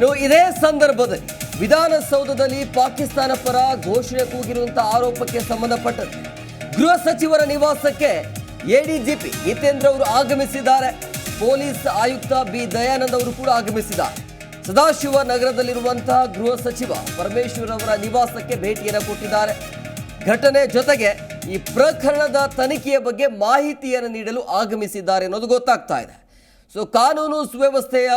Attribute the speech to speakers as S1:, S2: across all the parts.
S1: ಇನ್ನು ಇದೇ ಸಂದರ್ಭದಲ್ಲಿ ವಿಧಾನಸೌಧದಲ್ಲಿ ಪಾಕಿಸ್ತಾನ ಪರ ಘೋಷಣೆ ಕೂಗಿರುವಂತಹ ಆರೋಪಕ್ಕೆ ಸಂಬಂಧಪಟ್ಟಂತೆ ಗೃಹ ಸಚಿವರ ನಿವಾಸಕ್ಕೆ ಎಡಿಜಿಪಿ ಹಿತೇಂದ್ರ ಅವರು ಆಗಮಿಸಿದ್ದಾರೆ. ಪೊಲೀಸ್ ಆಯುಕ್ತ ಬಿ ದಯಾನಂದ್ ಅವರು ಕೂಡ ಆಗಮಿಸಿದ್ದಾರೆ. ಸದಾಶಿವ ನಗರದಲ್ಲಿರುವಂತಹ ಗೃಹ ಸಚಿವ ಪರಮೇಶ್ವರ್ ಅವರ ನಿವಾಸಕ್ಕೆ ಭೇಟಿಯನ್ನು ಕೊಟ್ಟಿದ್ದಾರೆ. ಘಟನೆ ಜೊತೆಗೆ ಈ ಪ್ರಕರಣದ ತನಿಖೆಯ ಬಗ್ಗೆ ಮಾಹಿತಿಯನ್ನು ನೀಡಲು ಆಗಮಿಸಿದ್ದಾರೆ ಅನ್ನೋದು ಗೊತ್ತಾಗ್ತಾ ಇದೆ. ಸೊ ಕಾನೂನು ಸುವ್ಯವಸ್ಥೆಯ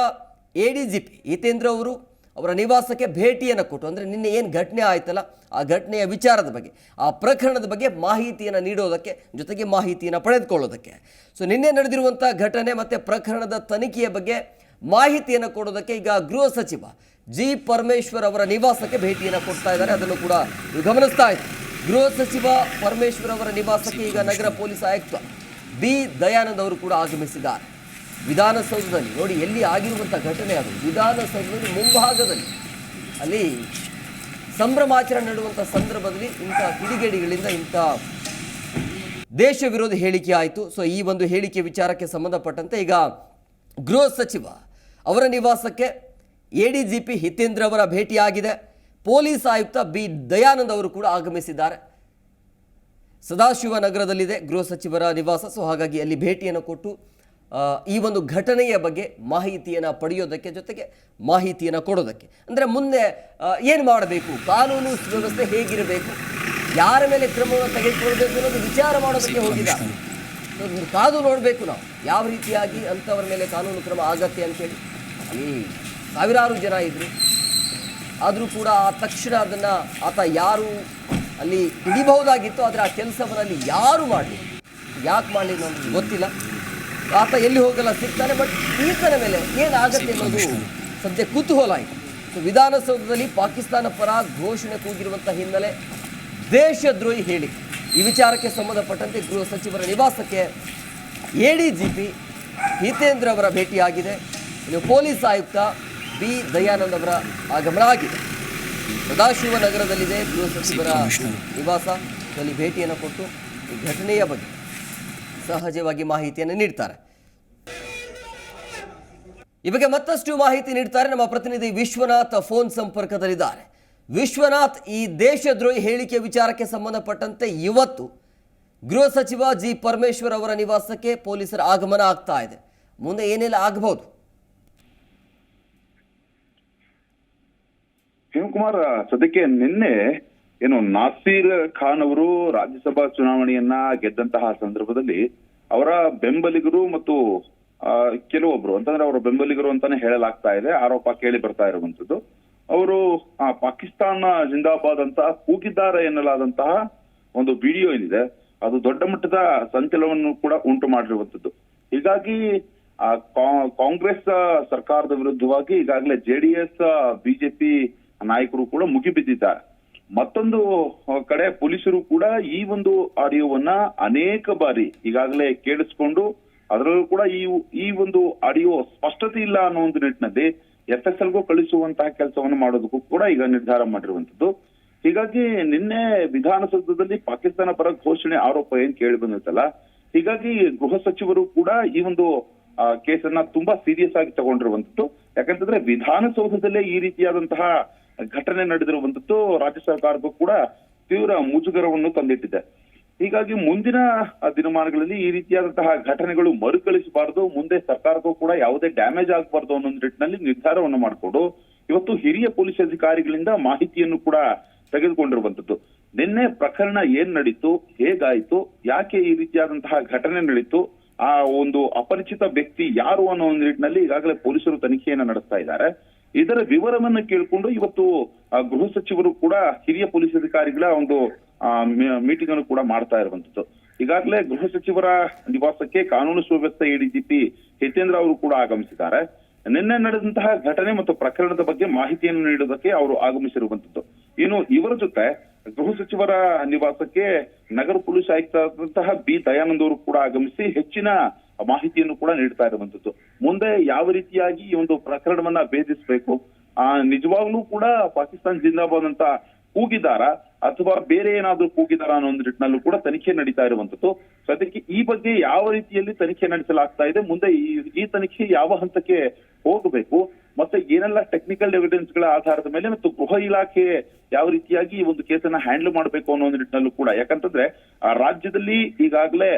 S1: A D G P Hitendra ಅವರು ಅವರ ನಿವಾಸಕ್ಕೆ ಭೇಟಿಯನ್ನು ಕೊಟ್ಟು, ಅಂದರೆ ನಿನ್ನೆ ಏನು ಘಟನೆ ಆಯ್ತಲ್ಲ, ಆ ಘಟನೆಯ ವಿಚಾರದ ಬಗ್ಗೆ, ಆ ಪ್ರಕರಣದ ಬಗ್ಗೆ ಮಾಹಿತಿಯನ್ನು ನೀಡೋದಕ್ಕೆ, ಜೊತೆಗೆ ಮಾಹಿತಿಯನ್ನು ಪಡೆದುಕೊಳ್ಳೋದಕ್ಕೆ. ಸೊ ನಿನ್ನೆ ನಡೆದಿರುವಂಥ ಘಟನೆ ಮತ್ತು ಪ್ರಕರಣದ ತನಿಖೆಯ ಬಗ್ಗೆ ಮಾಹಿತಿಯನ್ನು ಕೊಡೋದಕ್ಕೆ ಈಗ ಗೃಹ ಸಚಿವ ಜಿ ಪರಮೇಶ್ವರ್ ಅವರ ನಿವಾಸಕ್ಕೆ ಭೇಟಿಯನ್ನು ಕೊಡ್ತಾ ಇದ್ದಾರೆ. ಅದನ್ನು ಕೂಡ ಗಮನಿಸ್ತಾ ಇದೆ ಗೃಹ ಸಚಿವ ಪರಮೇಶ್ವರ್ ಅವರ ನಿವಾಸಕ್ಕೆ ಈಗ ನಗರ ಪೊಲೀಸ್ ಆಯುಕ್ತ ಬಿ ದಯಾನಂದ್ ಅವರು ಕೂಡ ಆಗಮಿಸಿದ್ದಾರೆ. ವಿಧಾನಸೌಧದಲ್ಲಿ, ನೋಡಿ ಎಲ್ಲಿ ಆಗಿರುವಂಥ ಘಟನೆ ಅದು. ವಿಧಾನಸೌಧದಲ್ಲಿ ಮುಂಭಾಗದಲ್ಲಿ, ಅಲ್ಲಿ ಸಂಭ್ರಮಾಚರಣೆ ನಡುವಂಥ ಸಂದರ್ಭದಲ್ಲಿ ಇಂಥ ಕಿಡಿಗೇಡಿಗಳಿಂದ ಇಂಥ ದೇಶ ವಿರೋಧಿ ಹೇಳಿಕೆ ಆಯಿತು. ಸೊ ಈ ಒಂದು ಹೇಳಿಕೆ ವಿಚಾರಕ್ಕೆ ಸಂಬಂಧಪಟ್ಟಂತೆ ಈಗ ಗೃಹ ಸಚಿವ ಅವರ ನಿವಾಸಕ್ಕೆ A D G P Hitendra ಅವರ ಭೇಟಿಯಾಗಿದೆ. ಪೊಲೀಸ್ ಆಯುಕ್ತ ಬಿ ದಯಾನಂದ್ ಅವರು ಕೂಡ ಆಗಮಿಸಿದ್ದಾರೆ. ಸದಾಶಿವ ನಗರದಲ್ಲಿದೆ ಗೃಹ ಸಚಿವರ ನಿವಾಸ. ಸೊ ಹಾಗಾಗಿ ಅಲ್ಲಿ ಭೇಟಿಯನ್ನು ಕೊಟ್ಟು ಈ ಒಂದು ಘಟನೆಯ ಬಗ್ಗೆ ಮಾಹಿತಿಯನ್ನು ಪಡೆಯೋದಕ್ಕೆ ಜೊತೆಗೆ ಮಾಹಿತಿಯನ್ನು ಕೊಡೋದಕ್ಕೆ. ಅಂದರೆ ಮುಂದೆ ಏನು ಮಾಡಬೇಕು? ಕಾನೂನು ಸುವ್ಯವಸ್ಥೆ ಹೇಗಿರಬೇಕು? ಯಾರ ಮೇಲೆ ಕ್ರಮವನ್ನು ತೆಗೆದುಕೊಳ್ಬೇಕು ಅನ್ನೋದು ವಿಚಾರ ಮಾಡೋದಕ್ಕೆ ಹೋಗಿದ್ದಾರೆ ಕಾದು ನೋಡಬೇಕು ನಾವು. ಯಾವ ರೀತಿಯಾಗಿ ಅಂಥವ್ರ ಮೇಲೆ ಕಾನೂನು ಕ್ರಮ ಆಗತ್ತೆ ಅಂತೇಳಿ. ಅಲ್ಲಿ ಸಾವಿರಾರು ಜನ ಇದ್ದರು ಆದರೂ ಕೂಡ ಆ ತಕ್ಷಣ ಅದನ್ನು ಆತ ಯಾರು ಅಲ್ಲಿ ಹಿಡಿಬಹುದಾಗಿತ್ತು ಆದರೆ ಆ ಕೆಲಸವನ್ನು ಅಲ್ಲಿ ಯಾರು ಮಾಡಲಿ ಯಾಕೆ ಮಾಡಲಿ ನಮ್ಗೆ ಗೊತ್ತಿಲ್ಲ. ಆತ ಎಲ್ಲಿ ಹೋಗಲ್ಲ ಸಿಗ್ತಾನೆ ಬಟ್ ಈತನ ಮೇಲೆ ಏನಾಗುತ್ತೆ ಅನ್ನೋದು ಸದ್ಯ ಕುತೂಹಲ ಆಯಿತು ಸೊ ವಿಧಾನಸೌಧದಲ್ಲಿ ಪಾಕಿಸ್ತಾನ ಪರ ಘೋಷಣೆ ಕೂಗಿರುವಂಥ ಹಿನ್ನೆಲೆ ದೇಶದ್ರೋಹಿ ಹೇಳಿ. ಈ ವಿಚಾರಕ್ಕೆ ಸಂಬಂಧಪಟ್ಟಂತೆ ಗೃಹ ಸಚಿವರ ನಿವಾಸಕ್ಕೆ A D G P Hitendra ಅವರ ಭೇಟಿಯಾಗಿದೆ. ಇನ್ನು ಪೊಲೀಸ್ ಆಯುಕ್ತ ಬಿ. ದಯಾನಂದ್ ಅವರ ಆಗಮನ ಆಗಿದೆ. ಸದಾಶಿವ ನಗರದಲ್ಲಿದೆ ಗೃಹ ಸಚಿವರ ನಿವಾಸ. ಅಲ್ಲಿ ಭೇಟಿಯನ್ನು ಕೊಟ್ಟು ಈ ಘಟನೆಯ ಬಗ್ಗೆ. ಸಹಜವಾಗಿ ಮಾಹಿತಿಯನ್ನು ನೀಡ್ತಾರೆ. ಈ ಮತ್ತಷ್ಟು ಮಾಹಿತಿ ನೀಡ್ತಾರೆ ನಮ್ಮ ಪ್ರತಿನಿಧಿ ವಿಶ್ವನಾಥ್ ಫೋನ್ ಸಂಪರ್ಕದಲ್ಲಿದ್ದಾರೆ. ವಿಶ್ವನಾಥ್, ಈ ದೇಶದ್ರೋಹಿ ಹೇಳಿಕೆ ವಿಚಾರಕ್ಕೆ ಸಂಬಂಧಪಟ್ಟಂತೆ ಇವತ್ತು ಗೃಹ ಸಚಿವ ಜಿ ಪರಮೇಶ್ವರ್ ಅವರ ನಿವಾಸಕ್ಕೆ ಪೊಲೀಸರ ಆಗಮನ ಆಗ್ತಾ ಇದೆ. ಮುಂದೆ ಏನೆಲ್ಲ ಆಗಬಹುದು?
S2: ಶಿವಕುಮಾರ್, ಸದ್ಯಕ್ಕೆ ನಿನ್ನೆ ಏನು ನಾಸೀರ್ ಖಾನ್ ಅವರು ರಾಜ್ಯಸಭಾ ಚುನಾವಣೆಯನ್ನ ಗೆದ್ದಂತಹ ಸಂದರ್ಭದಲ್ಲಿ ಅವರ ಬೆಂಬಲಿಗರು ಮತ್ತು ಕೆಲವೊಬ್ರು ಅಂತಂದ್ರೆ ಅವರ ಬೆಂಬಲಿಗರು ಅಂತಾನೆ ಹೇಳಲಾಗ್ತಾ ಇದೆ ಆರೋಪ ಕೇಳಿ ಬರ್ತಾ ಇರುವಂತದ್ದು ಅವರು ಪಾಕಿಸ್ತಾನ ಜಿಂದಾಬಾದ್ ಅಂತ ಕೂಗಿದ್ದಾರೆ ಎನ್ನಲಾದಂತಹ ಒಂದು ವಿಡಿಯೋ ಏನಿದೆ ಅದು ದೊಡ್ಡ ಮಟ್ಟದ ಸಂಚಲನವನ್ನು ಕೂಡ ಉಂಟು ಮಾಡಿರುವಂತದ್ದು ಹೀಗಾಗಿ ಆ, ಕಾಂಗ್ರೆಸ್ ಸರ್ಕಾರದ ವಿರುದ್ಧವಾಗಿ ಈಗಾಗಲೇ ಜೆಡಿಎಸ್ ಬಿಜೆಪಿ ನಾಯಕರು ಕೂಡ ಮುಗಿಬಿದ್ದಿದ್ದಾರೆ. ಮತ್ತೊಂದು ಕಡೆ ಪೊಲೀಸರು ಕೂಡ ಈ ಒಂದು ಆಡಿಯೋವನ್ನ ಅನೇಕ ಬಾರಿ ಈಗಾಗಲೇ ಕೇಳಿಸ್ಕೊಂಡು, ಅದರಲ್ಲೂ ಕೂಡ ಈ ಈ ಒಂದು ಆಡಿಯೋ ಸ್ಪಷ್ಟತೆ ಇಲ್ಲ ಅನ್ನೋ ಒಂದು ನಿಟ್ಟಿನಲ್ಲಿ ಎಫ್ ಎಸ್ ಎಲ್ಗೂ ಕಳಿಸುವಂತಹ ಕೆಲಸವನ್ನು ಮಾಡೋದಕ್ಕೂ ಕೂಡ ಈಗ ನಿರ್ಧಾರ ಮಾಡಿರುವಂತದ್ದು ಹೀಗಾಗಿ ನಿನ್ನೆ ವಿಧಾನಸೌಧದಲ್ಲಿ ಪಾಕಿಸ್ತಾನ ಪರ ಘೋಷಣೆ ಆರೋಪ ಏನ್ ಕೇಳಿ ಬಂದಿತ್ತಲ್ಲ, ಹೀಗಾಗಿ ಗೃಹ ಸಚಿವರು ಕೂಡ ಈ ಒಂದು ಕೇಸನ್ನ ತುಂಬಾ ಸೀರಿಯಸ್ ಆಗಿ ತಗೊಂಡಿರುವಂತದ್ದು ಯಾಕಂತಂದ್ರೆ ವಿಧಾನಸೌಧದಲ್ಲೇ ಈ ರೀತಿಯಾದಂತಹ ಘಟನೆ ನಡೆದಿರುವಂತದ್ದು ರಾಜ್ಯ ಸರ್ಕಾರಕ್ಕೂ ಕೂಡ ತೀವ್ರ ಮುಜುಗರವನ್ನು ತಂದಿಟ್ಟಿದೆ. ಹೀಗಾಗಿ ಮುಂದಿನ ದಿನಮಾನಗಳಲ್ಲಿ ಈ ರೀತಿಯಾದಂತಹ ಘಟನೆಗಳು ಮರುಕಳಿಸಬಾರದು, ಮುಂದೆ ಸರ್ಕಾರಕ್ಕೂ ಕೂಡ ಯಾವುದೇ ಡ್ಯಾಮೇಜ್ ಆಗಬಾರದು ಅನ್ನೋ ನಿಟ್ಟಿನಲ್ಲಿ ನಿರ್ಧಾರವನ್ನು ಮಾಡಿಕೊಂಡು, ಇವತ್ತು ಹಿರಿಯ ಪೊಲೀಸ್ ಅಧಿಕಾರಿಗಳಿಂದ ಮಾಹಿತಿಯನ್ನು ಕೂಡ ತೆಗೆದುಕೊಂಡಿರುವಂತದ್ದು. ನಿನ್ನೆ ಪ್ರಕರಣ ಏನ್ ನಡೀತು, ಹೇಗಾಯಿತು, ಯಾಕೆ ಈ ರೀತಿಯಾದಂತಹ ಘಟನೆ ನಡೀತು, ಆ ಒಂದು ಅಪರಿಚಿತ ವ್ಯಕ್ತಿ ಯಾರು ಅನ್ನೋ ಒಂದು ನಿಟ್ಟಿನಲ್ಲಿ ಈಗಾಗಲೇ ಪೊಲೀಸರು ತನಿಖೆಯನ್ನು ನಡೆಸ್ತಾ ಇದ್ದಾರೆ. ಇದರ ವಿವರವನ್ನ ಕೇಳಿಕೊಂಡು ಇವತ್ತು ಗೃಹ ಸಚಿವರು ಕೂಡ ಹಿರಿಯ ಪೊಲೀಸ್ ಅಧಿಕಾರಿಗಳ ಒಂದು ಮೀಟಿಂಗ್ ಅನ್ನು ಕೂಡ ಮಾಡ್ತಾ ಇರುವಂತದ್ದು ಈಗಾಗಲೇ ಗೃಹ ಸಚಿವರ ನಿವಾಸಕ್ಕೆ ಕಾನೂನು ಸುವ್ಯವಸ್ಥೆ ಎಡಿಜಿಪಿ ಹಿತೇಂದ್ರ ಅವರು ಕೂಡ ಆಗಮಿಸಿದ್ದಾರೆ. ನಿನ್ನೆ ನಡೆದಂತಹ ಘಟನೆ ಮತ್ತು ಪ್ರಕರಣದ ಬಗ್ಗೆ ಮಾಹಿತಿಯನ್ನು ನೀಡುವುದಕ್ಕೆ ಅವರು ಆಗಮಿಸಿರುವಂತದ್ದು ಇನ್ನು ಇವರ ಜೊತೆ ಗೃಹ ಸಚಿವರ ನಿವಾಸಕ್ಕೆ ನಗರ ಪೊಲೀಸ್ ಆಯುಕ್ತರಾದಂತಹ ಬಿ ದಯಾನಂದ್ ಅವರು ಕೂಡ ಆಗಮಿಸಿ ಹೆಚ್ಚಿನ ಮಾಹಿತಿಯನ್ನು ಕೂಡ ನೀಡ್ತಾ ಇರುವಂತದ್ದು. ಮುಂದೆ ಯಾವ ರೀತಿಯಾಗಿ ಈ ಒಂದು ಪ್ರಕರಣವನ್ನ ಭೇದಿಸಬೇಕು? ಆ, ನಿಜವಾಗ್ಲೂ ಕೂಡ ಪಾಕಿಸ್ತಾನ ಜಿಂದಾಬಾದ್ ಅಂತ ಕೂಗಿದಾರ? ಅಥವಾ ಬೇರೆ ಏನಾದ್ರೂ ಕೂಗಿದಾರ ಅನ್ನೋ ಒಂದು ನಿಟ್ಟಿನಲ್ಲೂ ಕೂಡ ತನಿಖೆ ನಡೀತಾ ಇರುವಂತದ್ದು. ಸದ್ಯಕ್ಕೆ ಈ ಬಗ್ಗೆ ಯಾವ ರೀತಿಯಲ್ಲಿ ತನಿಖೆ ನಡೆಸಲಾಗ್ತಾ ಇದೆ? ಮುಂದೆ ಈ ತನಿಖೆ ಯಾವ ಹಂತಕ್ಕೆ ಹೋಗಬೇಕು? ಮತ್ತೆ ಏನೆಲ್ಲ ಟೆಕ್ನಿಕಲ್ ಎವಿಡೆನ್ಸ್ಗಳ ಆಧಾರದ ಮೇಲೆ ಮತ್ತು ಗೃಹ ಇಲಾಖೆ ಯಾವ ರೀತಿಯಾಗಿ ಈ ಒಂದು ಕೇಸನ್ನ ಹ್ಯಾಂಡಲ್ ಮಾಡಬೇಕು ಅನ್ನೋ ಒಂದು ನಿಟ್ಟಿನಲ್ಲೂ ಕೂಡ. ಯಾಕಂತಂದ್ರೆ ರಾಜ್ಯದಲ್ಲಿ ಈಗಾಗಲೇ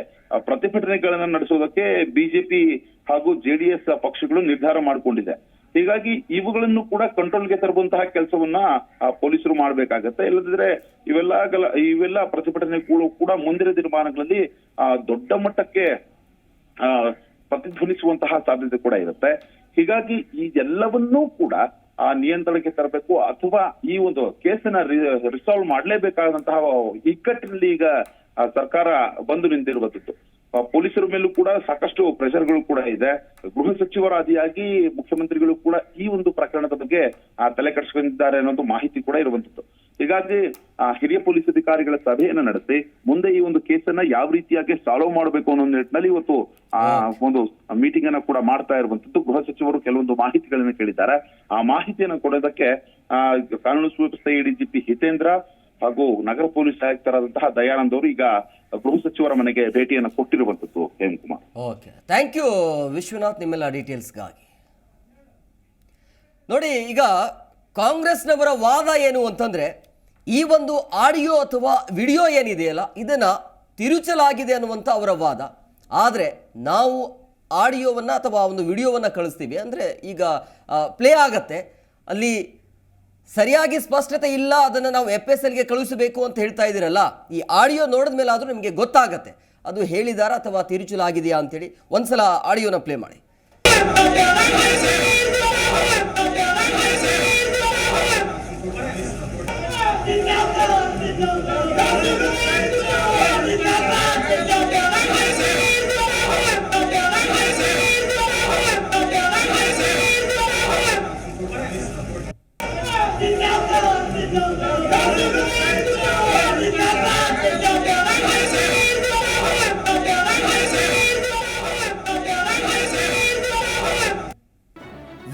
S2: ಪ್ರತಿಭಟನೆಗಳನ್ನ ನಡೆಸೋದಕ್ಕೆ ಬಿಜೆಪಿ ಹಾಗೂ ಜೆಡಿಎಸ್ ಪಕ್ಷಗಳು ನಿರ್ಧಾರ ಮಾಡಿಕೊಂಡಿದೆ. ಹೀಗಾಗಿ ಇವುಗಳನ್ನು ಕೂಡ ಕಂಟ್ರೋಲ್ಗೆ ತರುವಂತಹ ಕೆಲಸವನ್ನ ಪೊಲೀಸರು ಮಾಡಬೇಕಾಗತ್ತೆ. ಇಲ್ಲದಿದ್ರೆ ಇವೆಲ್ಲ ಇವೆಲ್ಲ ಪ್ರತಿಭಟನೆಗಳು ಕೂಡ ಮುಂದಿನ ದಿನಮಾನಗಳಲ್ಲಿ ದೊಡ್ಡ ಮಟ್ಟಕ್ಕೆ ಪ್ರತಿಧ್ವನಿಸುವಂತಹ ಸಾಧ್ಯತೆ ಕೂಡ ಇರುತ್ತೆ. ಹೀಗಾಗಿ ಇದೆಲ್ಲವನ್ನೂ ಕೂಡ ಆ ನಿಯಂತ್ರಣಕ್ಕೆ ತರಬೇಕು ಅಥವಾ ಈ ಒಂದು ಕೇಸನ್ನ ರಿಸಾಲ್ವ್ ಮಾಡಲೇಬೇಕಾದಂತಹ ಇಕ್ಕಟ್ಟಿನಲ್ಲಿ ಈಗ ಸರ್ಕಾರ ಬಂದು ನಿಂತಿರುವಂತದ್ದು ಪೊಲೀಸರ ಮೇಲೂ ಕೂಡ ಸಾಕಷ್ಟು ಪ್ರೆಷರ್ಗಳು ಕೂಡ ಇದೆ. ಗೃಹ ಸಚಿವರಾದಿಯಾಗಿ ಮುಖ್ಯಮಂತ್ರಿಗಳು ಕೂಡ ಈ ಒಂದು ಪ್ರಕರಣದ ಬಗ್ಗೆ ತಲೆ ಕೆಡಿಸ್ಕೊಂಡಿದ್ದಾರೆ ಅನ್ನೋದು ಮಾಹಿತಿ ಕೂಡ ಇರುವಂತದ್ದು ಹೀಗಾಗಿ ಆ, ಹಿರಿಯ ಪೊಲೀಸ್ ಅಧಿಕಾರಿಗಳ ಸಭೆಯನ್ನ ನಡೆಸಿ ಮುಂದೆ ಈ ಒಂದು ಕೇಸನ್ನ ಯಾವ ರೀತಿಯಾಗಿ ಸಾಲ್ವ್ ಮಾಡಬೇಕು ಅನ್ನೋ ನಿಟ್ಟಿನಲ್ಲಿ ಇವತ್ತು ಆ ಒಂದು ಮೀಟಿಂಗ್ ಅನ್ನ ಕೂಡ ಮಾಡ್ತಾ ಇರುವಂತದ್ದು ಗೃಹ ಸಚಿವರು ಕೆಲವೊಂದು ಮಾಹಿತಿಗಳನ್ನ ಕೇಳಿದ್ದಾರೆ. ಆ ಮಾಹಿತಿಯನ್ನ ಕೊಡೋದಕ್ಕೆ ಆ, ಕಾನೂನು ಸುವ್ಯವಸ್ಥೆ ಎಡಿಜಿಪಿ ಹಿತೇಂದ್ರ ಹಾಗೂ ನಗರ ಪೊಲೀಸ್ ಆಯುಕ್ತರಾದಂತಹ ದಯಾನಂದ್ ಅವರು ಈಗ ಗೃಹ ಸಚಿವರ ಮನೆಗೆ ಭೇಟಿಯನ್ನ ಕೊಟ್ಟಿರುವಂತದ್ದು Hemakumar
S1: okay. Thank you Vishwanath ನಿಮ್ಮೆಲ್ಲ ಡೀಟೇಲ್ಸ್ಗಾಗಿ ನೋಡಿ ಈಗ ಕಾಂಗ್ರೆಸ್ನವರ ವಾದ ಏನು ಅಂತಂದ್ರೆ ಈ ಒಂದು ಆಡಿಯೋ ಅಥವಾ ವಿಡಿಯೋ ಏನಿದೆಯಲ್ಲ, ಇದನ್ನು ತಿರುಚಲಾಗಿದೆ ಅನ್ನುವಂಥ ಅವರ ವಾದ. ಆದರೆ ನಾವು ಆಡಿಯೋವನ್ನು ಅಥವಾ ಒಂದು ವಿಡಿಯೋವನ್ನು ಕಳಿಸ್ತೀವಿ. ಅಂದರೆ ಈಗ ಪ್ಲೇ ಆಗತ್ತೆ. ಅಲ್ಲಿ ಸರಿಯಾಗಿ ಸ್ಪಷ್ಟತೆ ಇಲ್ಲ, ಅದನ್ನು ನಾವು ಎಫ್ ಎಸ್ ಎಲ್ಗೆ ಕಳುಹಿಸಬೇಕು ಅಂತ ಹೇಳ್ತಾ ಇದ್ದೀರಲ್ಲ, ಈ ಆಡಿಯೋ ನೋಡಿದ ಮೇಲೆ ಆದರೂ ನಿಮಗೆ ಗೊತ್ತಾಗತ್ತೆ. ಅದು ಹೇಳಿದಾರ ಅಥವಾ ತಿರುಚಲಾಗಿದೆಯಾ ಅಂತೇಳಿ ಒಂದ್ಸಲ ಆಡಿಯೋನ ಪ್ಲೇ ಮಾಡಿ.